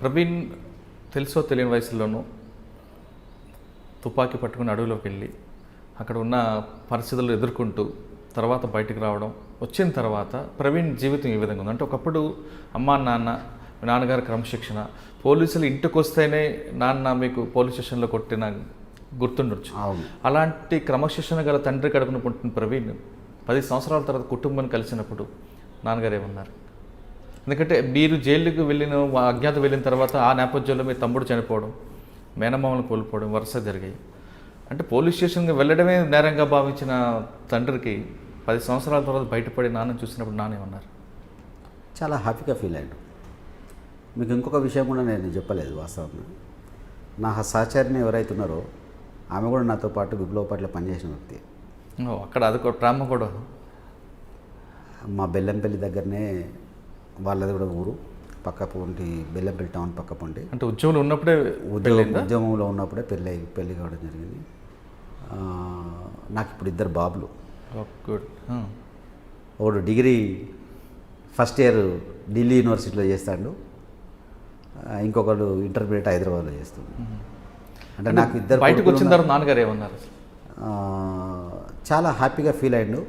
ప్రవీణ్ తెలుసో తెలియని వయసులోనూ తుపాకీ పట్టుకుని అడవిలోకి వెళ్ళి అక్కడ ఉన్న పరిస్థితులు ఎదుర్కొంటూ తర్వాత బయటికి రావడం వచ్చిన తర్వాత ప్రవీణ్ జీవితం ఈ విధంగా ఉంది. అంటే ఒకప్పుడు అమ్మా నాన్న మీ నాన్నగారి క్రమశిక్షణ పోలీసులు ఇంటికి వస్తేనే నాన్న మీకు పోలీస్ స్టేషన్లో కొట్టిన గుర్తుండొచ్చు. అలాంటి క్రమశిక్షణ గల తండ్రి కడుపున పుట్టిన ప్రవీణ్ పది సంవత్సరాల తర్వాత కుటుంబాన్ని కలిసినప్పుడు నాన్నగారు ఏమన్నారు? ఎందుకంటే మీరు జైలుకి వెళ్ళిన అజ్ఞాత వెళ్ళిన తర్వాత ఆ నేపథ్యంలో మీ తమ్ముడు చనిపోవడం మేనమామలు కోల్పోవడం వరుస జరిగాయి. అంటే పోలీస్ స్టేషన్కి వెళ్ళడమే నేరంగా భావించిన తండ్రికి పది సంవత్సరాల తర్వాత బయటపడి నాన్న చూసినప్పుడు నానేమన్నారు చాలా హ్యాపీగా ఫీల్ అయ్యాడు. మీకు ఇంకొక విషయం కూడా నేను చెప్పలేదు వాస్తవంగా. నా సహచరిని ఎవరైతే ఉన్నారో ఆమె కూడా నాతో పాటు విప్లవ పార్టీలో పనిచేసిన వ్యక్తి. అక్కడ అది ఒక డ్రామా కూడా? మా బెల్లంపల్లి దగ్గరనే వాళ్ళది కూడా ఊరు. పక్క పొంటి బెల్లంపల్లి టౌన్ పక్క పొంటి. అంటే ఉద్యోగులు ఉన్నప్పుడే ఉద్యోగం? ఉద్యమంలో ఉన్నప్పుడే పెళ్ళి పెళ్ళి కావడం జరిగింది. నాకు ఇప్పుడు ఇద్దరు బాబులు. ఒకడు డిగ్రీ ఫస్ట్ ఇయర్ ఢిల్లీ యూనివర్సిటీలో చేస్తాడు. ఇంకొకడు ఇంటర్మీడియట్ హైదరాబాద్లో చేస్తాడు. అంటే నాకు ఇద్దరు బయటకు వచ్చిన. తర్వాత నాన్నగారు ఏమన్నారు చాలా హ్యాపీగా ఫీల్ అయ్యిండు.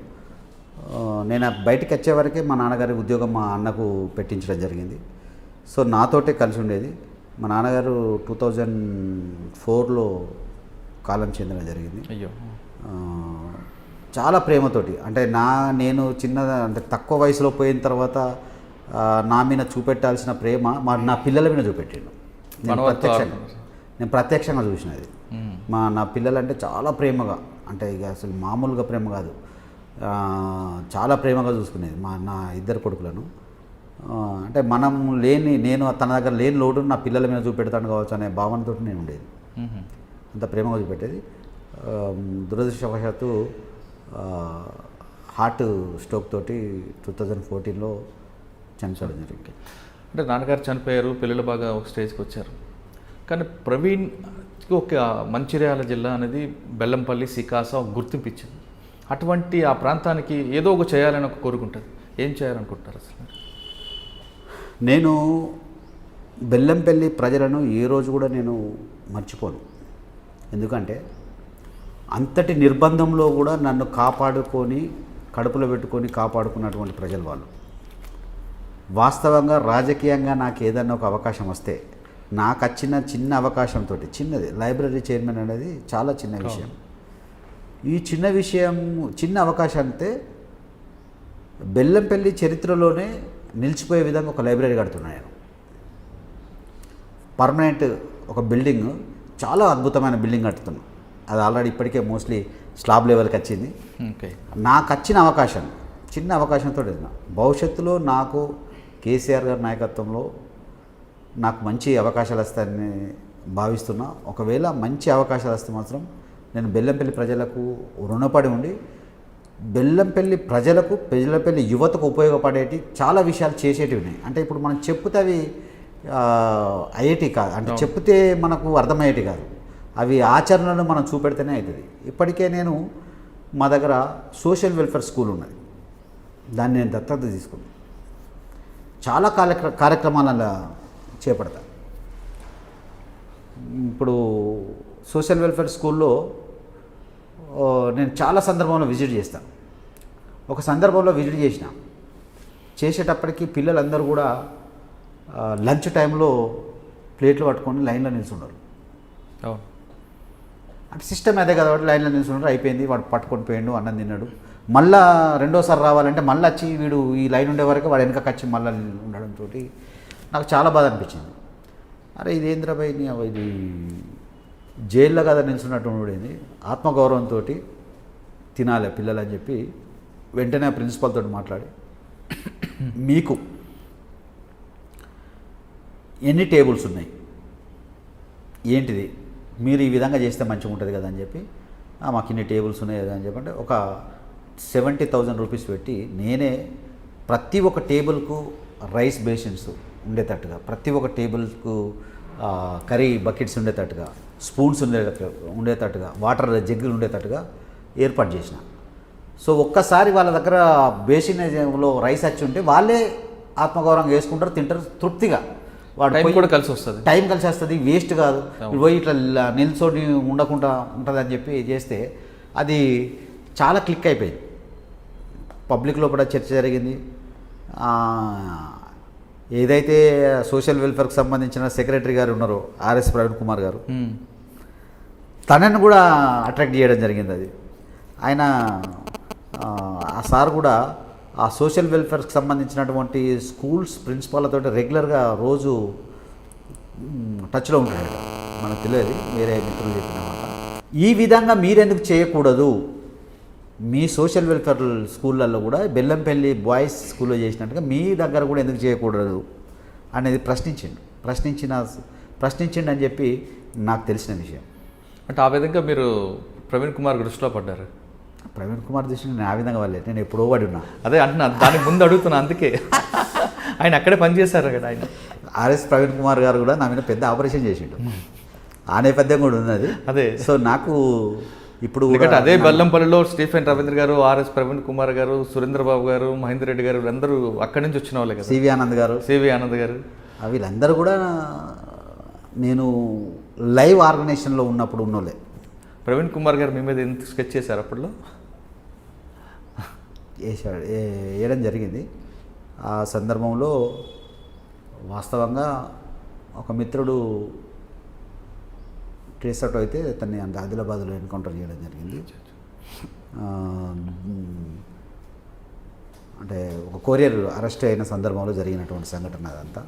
నేను బయటికి వచ్చే వరకే మా నాన్నగారి ఉద్యోగం మా అన్నకు పెట్టించడం జరిగింది. సో నాతోటే కలిసి ఉండేది. మా నాన్నగారు టూ థౌజండ్ ఫోర్లో కాలం చెందడం జరిగింది. అయ్యో. చాలా ప్రేమతోటి. అంటే నా నేను చిన్న అంటే తక్కువ వయసులో పోయిన తర్వాత నా మీద చూపెట్టాల్సిన ప్రేమ మా నా పిల్లల మీద మనవత్వం ప్రత్యక్షంగా. నేను ప్రత్యక్షంగా చూసినది. మా నా పిల్లలంటే చాలా ప్రేమగా అంటే ఇక అసలు మామూలుగా ప్రేమ కాదు. చాలా ప్రేమగా చూసుకునేది మా నా ఇద్దరు కొడుకులను. అంటే మనం లేని నేను తన దగ్గర లేని లోటు నా పిల్లల మీద చూపెడతాను కావచ్చు అనే భావనతో నేను ఉండేది. అంత ప్రేమగా చూపెట్టేది. దురదృష్టవశాత్తు హార్ట్ స్ట్రోక్ తోటి టూ థౌజండ్ ఫోర్టీన్లో చనిపోవడం జరిగింది. అంటే నాన్నగారు చనిపోయారు పిల్లలు బాగా ఒక స్టేజ్కి వచ్చారు. కానీ ప్రవీణ్ ఒక మంచిర్యాల జిల్లా అనేది బెల్లంపల్లి సికాస గుర్తింపు ఇచ్చింది అటువంటి ఆ ప్రాంతానికి ఏదో ఒక చేయాలని ఒక కోరుకుంటుంది ఏం చేయాలనుకుంటారు అసలు నేను బెల్లంపల్లి ప్రజలను ఏ రోజు కూడా నేను మర్చిపోను. ఎందుకంటే అంతటి నిర్బంధంలో కూడా నన్ను కాపాడుకొని కడుపులో పెట్టుకొని కాపాడుకున్నటువంటి ప్రజలు వాళ్ళు. వాస్తవంగా రాజకీయంగా నాకు ఏదన్నా ఒక అవకాశం వస్తే నాకు వచ్చిన చిన్న అవకాశంతో చిన్నది. లైబ్రరీ చైర్మన్ అనేది చాలా చిన్న విషయం. ఈ చిన్న విషయం చిన్న అవకాశం అంతే బెల్లంపల్లి చరిత్రలోనే నిలిచిపోయే విధంగా ఒక లైబ్రరీ కడుతున్నాను నేను. పర్మనెంట్ ఒక బిల్డింగ్ చాలా అద్భుతమైన బిల్డింగ్ కడుతున్నాను అది ఆల్రెడీ ఇప్పటికే మోస్ట్లీ స్లాబ్ లెవెల్కి వచ్చింది. నాకు వచ్చిన అవకాశం చిన్న అవకాశంతో భవిష్యత్తులో నాకు కేసీఆర్ గారి నాయకత్వంలో నాకు మంచి అవకాశాలు వస్తాయని భావిస్తున్నా. ఒకవేళ మంచి అవకాశాలు వస్తే మాత్రం నేను బెల్లంపల్లి ప్రజలకు రుణపడి ఉండి బెల్లంపల్లి ప్రజలకు బెల్లంపల్లి యువతకు ఉపయోగపడేటి చాలా విషయాలు చేసేటివి ఉన్నాయి. అంటే ఇప్పుడు మనం చెప్తే అవి అయ్యేటి కాదు. అంటే చెప్తే మనకు అర్థమయ్యేటి కాదు. అవి ఆచరణలో మనం చూపెడితేనే అవుతుంది. ఇప్పటికే నేను మా దగ్గర సోషల్ వెల్ఫేర్ స్కూల్ ఉన్నది. దాన్ని నేను దత్తత తీసుకున్నాను చాలా కార్యక్ర కార్యక్రమాలలో చేపడతా ఇప్పుడు సోషల్ వెల్ఫేర్ స్కూల్లో నేను చాలా సందర్భంలో విజిట్ చేస్తాను. ఒక సందర్భంలో విజిట్ చేసిన. చేసేటప్పటికి పిల్లలందరూ కూడా లంచ్ టైంలో ప్లేట్లు పట్టుకొని లైన్లో నిల్చున్నారు. అంటే సిస్టమ్ అదే కదా లైన్లో నిల్చున్నారు అయిపోయింది వాడు పట్టుకొని పోయిండు అన్నం తిన్నాడు. మళ్ళా రెండోసారి రావాలంటే మళ్ళీ వచ్చి వీడు ఈ లైన్ ఉండే వరకు వాడు వెనకకి వచ్చి మళ్ళీ ఉండడంతో నాకు చాలా బాధ అనిపించింది. అరే ఇదేంద్ర భయ్ నీ ఇది జైల్లో కదా నిల్చున్నట్టు ఉండేది ఆత్మగౌరవంతో తినాలి పిల్లలు అని చెప్పి వెంటనే ఆ ప్రిన్సిపాల్ తోటి మాట్లాడి మీకు ఎన్ని టేబుల్స్ ఉన్నాయి? ఏంటిది? మీరు ఈ విధంగా చేస్తే మంచిగా ఉంటుంది కదా అని చెప్పి మాకు ఇన్ని టేబుల్స్ ఉన్నాయి కదా అని చెప్పంటే ఒక సెవెంటీ థౌజండ్ రూపీస్ పెట్టి నేనే ప్రతి ఒక్క టేబుల్కు రైస్ బేసిన్స్ ఉండేటట్టుగా. ప్రతి ఒక్క టేబుల్కు కర్రీ బకెట్స్ ఉండేటట్టుగా స్పూన్స్ ఉండేటట్టుగా ఉండేటట్టుగా వాటర్ జగ్గులు ఉండేటట్టుగా ఏర్పాటు చేసిన. సో ఒక్కసారి వాళ్ళ దగ్గర బేసిన్లో రైస్ వచ్చి ఉంటే వాళ్ళే ఆత్మగౌరవం వేసుకుంటారు తింటారు తృప్తిగా. వాడు కూడా కలిసి వస్తుంది. టైం కలిసి వస్తుంది వేస్ట్ కాదు. పోయి ఇట్లా నిల్చొని ఉండకుండా ఉంటుంది అని చెప్పి చేస్తే అది చాలా క్లిక్ అయిపోయింది. పబ్లిక్లో కూడా చర్చ జరిగింది. ఏదైతే సోషల్ వెల్ఫేర్కి సంబంధించిన సెక్రటరీ గారు ఉన్నారో ఆర్ఎస్ ప్రవీణ్ కుమార్ గారు. తనని కూడా అట్రాక్ట్ చేయడం జరిగింది అది. ఆయన ఆ, సార్ కూడా ఆ సోషల్ వెల్ఫేర్కి సంబంధించినటువంటి స్కూల్స్ ప్రిన్సిపాల్లతో రెగ్యులర్గా రోజు టచ్లో ఉంటాడు మనకు తెలియదు వేరే మిత్రులు చెప్పిన ఈ విధంగా మీరెందుకు చేయకూడదు? మీ సోషల్ వెల్ఫేర్ స్కూళ్ళల్లో కూడా బెల్లంపల్లి బాయ్స్ స్కూల్లో చేసినట్టుగా మీ దగ్గర కూడా ఎందుకు చేయకూడదు అనేది ప్రశ్నించిండు. ప్రశ్నించిన ప్రశ్నించిండు అని చెప్పి నాకు తెలిసిన విషయం. అంటే ఆ విధంగా మీరు ప్రవీణ్ కుమార్ దృష్టిలో పడ్డారు? ప్రవీణ్ కుమార్ దృష్టిని నేను ఆ విధంగా వాళ్ళే నేను ఎప్పుడో పడి ఉన్నా. అదే అంటున్నా దానికి ముందు అడుగుతున్నా అందుకే. ఆయన అక్కడే పనిచేశారు కదా ఆయన. ఆర్ఎస్ ప్రవీణ్ కుమార్ గారు కూడా నా మీద పెద్ద ఆపరేషన్ చేసిండు. ఆ నేపథ్యం కూడా ఉన్నది. అదే. సో నాకు ఇప్పుడు అదే బెల్లంపల్లిలో స్టీఫెన్ రవీంద్ర గారు ఆర్ఎస్ ప్రవీణ్ కుమార్ గారు సురేంద్ర బాబు గారు మహేందర్ రెడ్డి గారు వీళ్ళందరూ అక్కడి నుంచి వచ్చిన వాళ్ళే కదా. సివి ఆనంద్ గారు. సివి ఆనంద్ గారు. వీళ్ళందరూ కూడా నేను లైవ్ ఆర్గనైజేషన్లో ఉన్నప్పుడు ఉన్నోళ్ళే. ప్రవీణ్ కుమార్ గారు మీ మీద ఎంత స్కెచ్ చేశారు అప్పట్లో? వేసాడు ఏ- వేయడం జరిగింది. ఆ సందర్భంలో వాస్తవంగా ఒక మిత్రుడు ట్రేస్ అవుట్ అయితే తన్ని అంత ఆదిలాబాద్లో ఎన్కౌంటర్ చేయడం జరిగింది. అంటే ఒక కొరియర్ అరెస్ట్ అయిన సందర్భంలో జరిగినటువంటి సంఘటన అదంతా.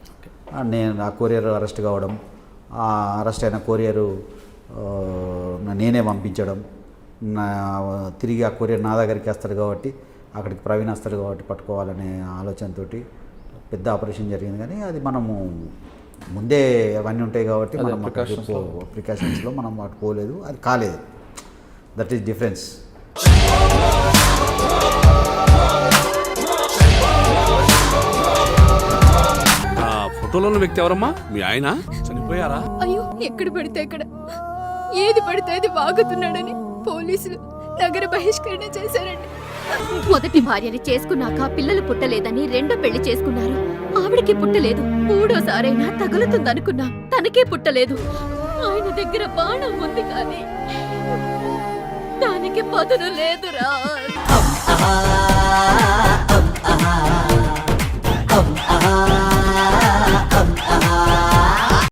నేను ఆ కొరియర్ అరెస్ట్ కావడం ఆ అరెస్ట్ అయిన కొరియరు నేనే పంపించడం నా తిరిగి ఆ కొరియర్ నా దగ్గరికి వస్తాడు కాబట్టి అక్కడికి ప్రవీణ్ వస్తాడు కాబట్టి పట్టుకోవాలనే ఆలోచనతోటి పెద్ద ఆపరేషన్ జరిగింది. కానీ అది మనము ముందే అవన్నీ ఉంటాయి కాబట్టి మనం. ప్రికాషన్స్లో మనం అటు పోలేదు. అది కాలేదు. దట్ ఈస్ డిఫరెన్స్ ఆ ఫోటోలో ఉన్న వ్యక్తి ఎవరమ్మా? మీ ఆయన? చనిపోయారా? అయ్యో ఎక్కడ పడితే అక్కడ. ఏది పడితే అది వాగుతున్నాడని పోలీసులు నగర బహిష్కరణ చేశారండి. మొదటి భార్యని చేసుకున్నాక పిల్లలు పుట్టలేదని రెండో పెళ్ళి చేసుకున్నారు. ఆవిడకి పుట్టలేదు. మూడోసారైనా తగులుతుందనుకున్నా తనకే పుట్టలేదు. ఆయన దగ్గర బాణం ఉంది కానీ దానికి పదును లేదురా.